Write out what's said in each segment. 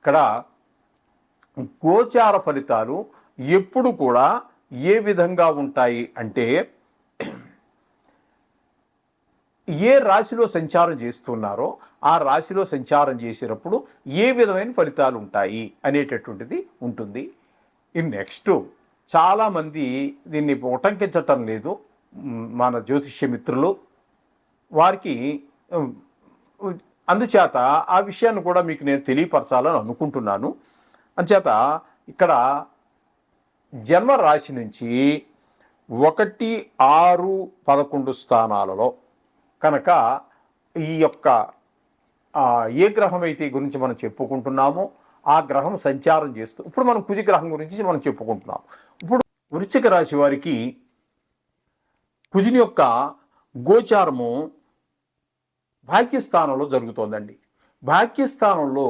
ఇక్కడ గోచార ఫలితాలు ఎప్పుడు కూడా ఏ విధంగా ఉంటాయి అంటే ఏ రాశిలో సంచారం చేస్తున్నారో ఆ రాశిలో సంచారం చేసేటప్పుడు ఏ విధమైన ఫలితాలు ఉంటాయి అనేటటువంటిది ఉంటుంది. ఈ నెక్స్ట్ చాలామంది దీన్ని ఉటంకించటం లేదు. మన జ్యోతిష్య మిత్రులు వారికి అందుచేత ఆ విషయాన్ని కూడా మీకు నేను తెలియపరచాలని అనుకుంటున్నాను. అందుచేత ఇక్కడ జన్మ రాశి నుంచి ఒకటి ఆరు పదకొండు స్థానాలలో కనుక ఈ యొక్క ఏ గ్రహం అయితే గురించి మనం చెప్పుకుంటున్నామో ఆ గ్రహం సంచారం చేస్తూ ఇప్పుడు మనం కుజి గ్రహం గురించి మనం చెప్పుకుంటున్నాం. ఇప్పుడు వృశ్చిక రాశి వారికి కుజుని యొక్క గోచారము భాగ్యస్థానంలో జరుగుతోందండి. భాగ్యస్థానంలో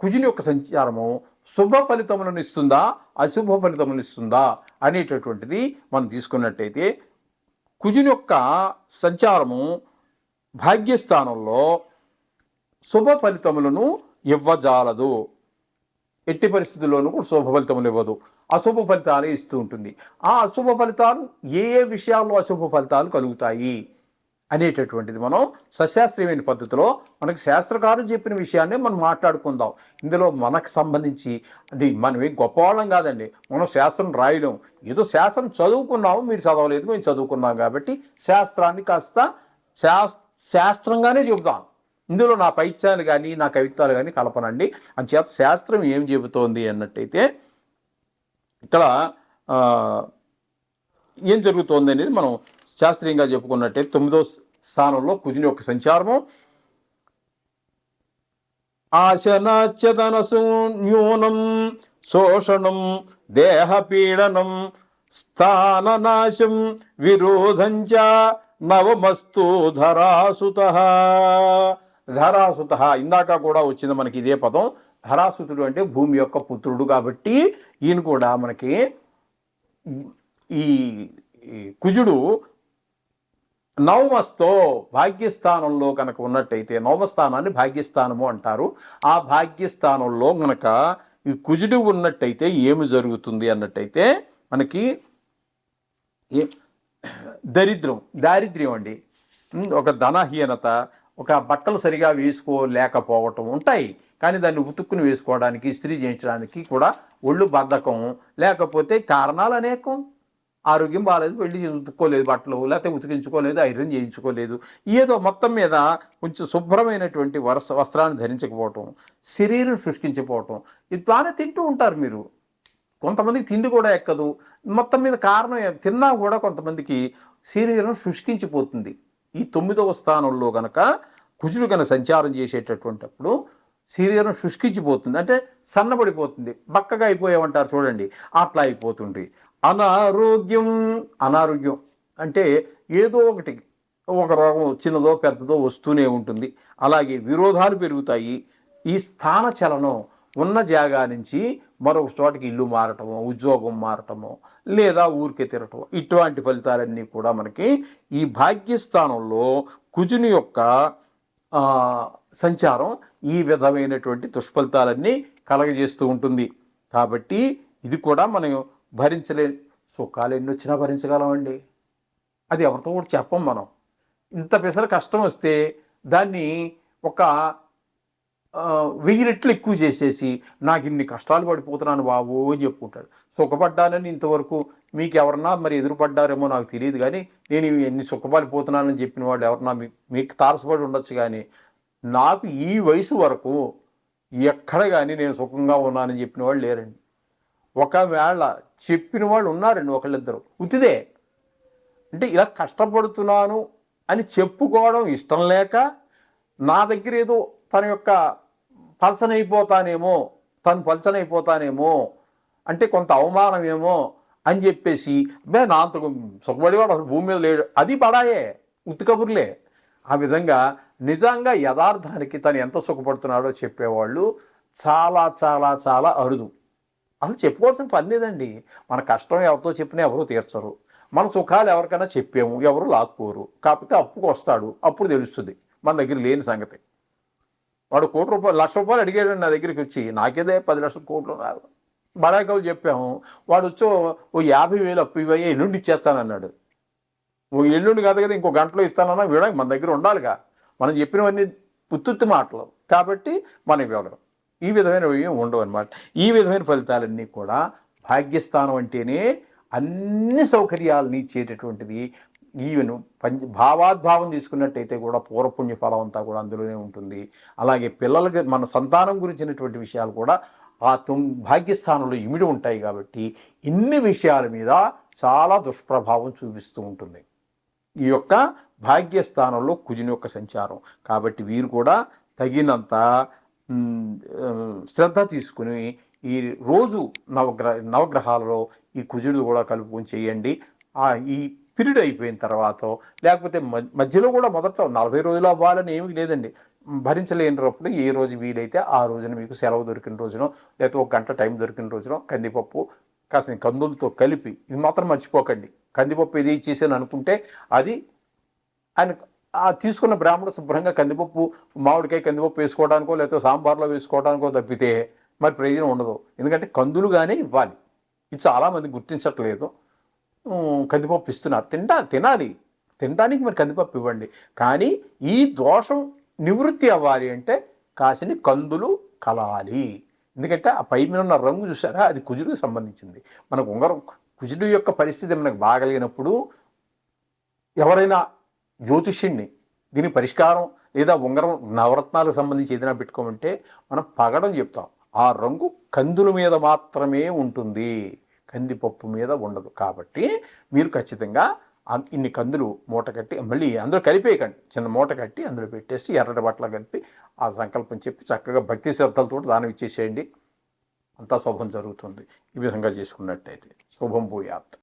కుజుని యొక్క సంచారము శుభ ఫలితములను ఇస్తుందా అశుభ ఫలితములను ఇస్తుందా అనేటటువంటిది మనం తీసుకున్నట్టయితే కుజుని యొక్క సంచారము భాగ్యస్థానంలో శుభ ఫలితములను ఇవ్వజాలదు. ఎట్టి పరిస్థితుల్లోనూ కూడా శుభ ఫలితములు ఇవ్వదు. అశుభ ఫలితాలే ఇస్తూ ఉంటుంది. ఆ అశుభ ఫలితాలు ఏ ఏ విషయాల్లో అశుభ ఫలితాలు కలుగుతాయి? అనేటటువంటిది మనం సశాస్త్రీయమైన పద్ధతిలో మనకి శాస్త్రకారులు చెప్పిన విషయాన్ని మనం మాట్లాడుకుందాం. ఇందులో మనకు సంబంధించి అది మనం ఏం గొప్పవాళ్ళం కాదండి. మనం శాస్త్రం రాయడం ఏదో శాస్త్రం చదువుకున్నాము మీరు చదవలేదు మేము చదువుకున్నాం కాబట్టి శాస్త్రాన్ని కాస్త శాస్త్రంగానే చెబుతాం. ఇందులో నా పైత్యాలు కానీ నా కవిత్వాలు కానీ కలపనండి. అంచేత శాస్త్రం ఏం చెబుతోంది అన్నట్టయితే ఇక్కడ ఏం జరుగుతోంది అనేది మనం శాస్త్రీయంగా చెప్పుకున్నట్టే తొమ్మిదో స్థానంలో కుజుని యొక్క సంచారము. ఆశనాచ్యతనసు న్యూనం శోషణం దేహపీడనం స్థాననాశం విరోధంచ నవమస్తు ధరాసుత. ధరాసుత ఇందాక కూడా వచ్చింది మనకి ఇదే పదం. ధరాసుతుడు అంటే భూమి యొక్క పుత్రుడు కాబట్టి ఈయన కూడా మనకి ఈ ఈ కుజుడు నవమస్తో భాగ్యస్థానంలో కనుక ఉన్నట్టయితే నవమస్థానాన్ని భాగ్యస్థానము అంటారు. ఆ భాగ్యస్థానంలో కనుక ఈ కుజుడు ఉన్నట్టయితే ఏమి జరుగుతుంది అన్నట్టయితే మనకి ఏ దరిద్రం దారిద్ర్యం అండి. ఒక ధనహీనత ఒక బట్టలు సరిగా వేసుకోలేకపోవటం ఉంటాయి. కానీ దాన్ని ఉతుక్కుని వేసుకోవడానికి ఇస్త్రీ చేయించడానికి కూడా ఒళ్ళు బద్ధకం లేకపోతే కారణాలు అనేకం. ఆరోగ్యం బాగాలేదు వెళ్ళి ఉతుక్కోలేదు బట్టలు లేకపోతే ఉతికించుకోలేదు ఐరన్ చేయించుకోలేదు. ఏదో మొత్తం మీద కొంచెం శుభ్రమైనటువంటి వరస వస్త్రాన్ని ధరించకపోవటం శరీరం శుష్కించిపోవటం ఇది బాగానే తింటూ ఉంటారు మీరు. కొంతమందికి తిండి కూడా ఎక్కదు. మొత్తం మీద కారణం తిన్నా కూడా కొంతమందికి శరీరం శుష్కించిపోతుంది. ఈ తొమ్మిదవ స్థానంలో గనక కుజుడు కనుక సంచారం చేసేటటువంటిప్పుడు శరీరం శుష్కించిపోతుంది. అంటే సన్నబడిపోతుంది. బక్కగా అయిపోయామంటారు చూడండి. అట్లా అయిపోతుంది. అనారోగ్యం అనారోగ్యం అంటే ఏదో ఒకటి ఒక రోగం చిన్నదో పెద్దదో వస్తూనే ఉంటుంది. అలాగే విరోధాలు పెరుగుతాయి. ఈ స్థాన చలనం ఉన్న జాగా నుంచి మరొక చోటకి ఇల్లు మారటము ఉద్యోగం మారటము లేదా ఊరికే తిరటం ఇటువంటి ఫలితాలన్నీ కూడా మనకి ఈ భాగ్యస్థానంలో కుజుని యొక్క సంచారం ఈ విధమైనటువంటి దుష్ఫలితాలన్నీ కలగజేస్తూ ఉంటుంది. కాబట్టి ఇది కూడా మనం భరించలే సుఖాలు ఎన్ని వచ్చినా భరించగలమండి? అది ఎవరితో కూడా చెప్పం మనం. ఇంత పెసర కష్టం వస్తే దాన్ని ఒక వెయ్యి రెట్లు ఎక్కువ చేసేసి నాకు ఇన్ని కష్టాలు పడిపోతున్నాను బాబు అని చెప్పుకుంటాడు. సుఖపడ్డానని ఇంతవరకు మీకు ఎవరన్నా మరి ఎదురుపడ్డారేమో నాకు తెలియదు కానీ నేను ఎన్ని సుఖపడిపోతున్నానని చెప్పిన వాళ్ళు ఎవరన్నా మీ- మీకు తారసపడి ఉండొచ్చు కానీ నాకు ఈ వయసు వరకు ఎక్కడ కానీ నేను సుఖంగా ఉన్నానని చెప్పిన వాళ్ళు లేరండి. ఒకవేళ చెప్పిన వాళ్ళు ఉన్నారండి ఒకళ్ళిద్దరు. ఉతిదే అంటే ఇలా కష్టపడుతున్నాను అని చెప్పుకోవడం ఇష్టం లేక నా దగ్గర ఏదో తన యొక్క పలచనైపోతానేమో తను పలచనైపోతానేమో అంటే కొంత అవమానమేమో అని చెప్పేసి అబ్బే నా అంత సుఖపడేవాడు అసలు భూమి మీద లేడు. అది పడాయే ఉత్తికబుర్లే ఆ విధంగా నిజంగా యథార్థానికి తను ఎంత సుఖపడుతున్నాడో చెప్పేవాళ్ళు చాలా చాలా చాలా అరుదు. అసలు చెప్పుకోవాల్సిన పని లేదండి. మన కష్టం ఎవరితో చెప్పినా ఎవరు తీర్చరు. మన సుఖాలు ఎవరికైనా చెప్పాము ఎవరు లాక్కోరు. కాకపోతే అప్పుకు వస్తాడు. అప్పుడు తెలుస్తుంది. మన దగ్గర లేని సంగతి. వాడు కోటి రూపాయలు లక్ష రూపాయలు అడిగాడు నా దగ్గరికి వచ్చి. నాకేదే పది లక్షల కోట్లు రాదు బడాయికలు చెప్పాము. వాడు వచ్చి ఓ- యాభై వేలు అప్పు ఇవ్వయ్యే ఎల్లుండి ఇచ్చేస్తానన్నాడు. ఓ ఎల్లుండి కాదు కదా ఇంకో గంటలో ఇస్తానన్నా వీడానికి మన దగ్గర ఉండాలిగా. మనం చెప్పినవన్నీ పుత్తుత్తి మాటలు. కాబట్టి మనం ఇవ్వగలం ఈ విధమైనవి ఉండవు అనమాట ఈ విధమైన ఫలితాలన్నీ కూడా భాగ్యస్థానం అంటేనే అన్ని సౌకర్యాలని ఇచ్చేటటువంటిది ఈవెన్ పంచ భావాద్భావం తీసుకున్నట్టయితే కూడా పూర్వపుణ్య ఫలం అంతా కూడా అందులోనే ఉంటుంది. అలాగే పిల్లలకి మన సంతానం గురించినటువంటి విషయాలు కూడా ఆ తొం భాగ్యస్థానంలో ఇమిడి ఉంటాయి కాబట్టి ఇన్ని విషయాల మీద చాలా దుష్ప్రభావం చూపిస్తూ ఉంటుంది. ఈ యొక్క భాగ్యస్థానంలో కుజుని యొక్క సంచారం. కాబట్టి వీరు కూడా తగినంత శ్రద్ధ తీసుకుని ఈ రోజు నవగ్రహ నవగ్రహాలలో ఈ కుజుడు కూడా కలుపుకొని చేయండి. ఆ ఈ పీరియడ్ అయిపోయిన తర్వాత లేకపోతే మధ్యలో కూడా మొదట్లో నలభై రోజులు అవ్వాలని ఏమీ లేదండి. భరించలేనప్పుడు ఏ రోజు వీలైతే ఆ రోజున మీకు సెలవు దొరికిన రోజునో లేకపోతే ఒక గంట టైం దొరికిన రోజునో కందిపప్పు కాసిన కందులతో కలిపి ఇది మాత్రం మర్చిపోకండి. కందిపప్పు ఇది ఇచ్చేసాను అనుకుంటే అది ఆయన ఆ తీసుకున్న బ్రాహ్మడు శుభ్రంగా కందిపప్పు మామిడికాయ కందిపప్పు వేసుకోవడానికో లేకపోతే సాంబార్లో వేసుకోవడానికో తప్పితే మరి ప్రయోజనం ఉండదు. ఎందుకంటే కందులుగానే ఇవ్వాలి. ఇది చాలామంది గుర్తించట్లేదు. కందిపప్పు ఇస్తున్నారు. తింటా తినాలి. తినడానికి మరి కందిపప్పు ఇవ్వండి. కానీ ఈ దోషం నివృత్తి అవ్వాలి అంటే కాసిని కందులు కలాలి. ఎందుకంటే ఆ పై మీద ఉన్న రంగు చూసారా? అది కుజుడికి సంబంధించింది. మనకు ఉంగరం కుజుడు యొక్క పరిస్థితి మనకు బాగలిగినప్పుడు ఎవరైనా జ్యోతిష్యుణ్ణి. దీని పరిష్కారం లేదా ఉంగరం నవరత్నాలకు సంబంధించి ఏదైనా పెట్టుకోమంటే మనం పగడం చెప్తాం. ఆ రంగు కందుల మీద మాత్రమే ఉంటుంది. కందిపప్పు మీద ఉండదు. కాబట్టి మీరు ఖచ్చితంగా ఇన్ని కందులు మూట కట్టి మళ్ళీ అందులో కలిపేయకండి. చిన్న మూట కట్టి అందులో పెట్టేసి ఎర్రటి బట్టలు కలిపి ఆ సంకల్పం చెప్పి చక్కగా భక్తి శ్రద్ధలతో దానం ఇచ్చేసేయండి. అంతా శుభం జరుగుతుంది. ఈ విధంగా చేసుకున్నట్టయితే. శుభం భూయాత్.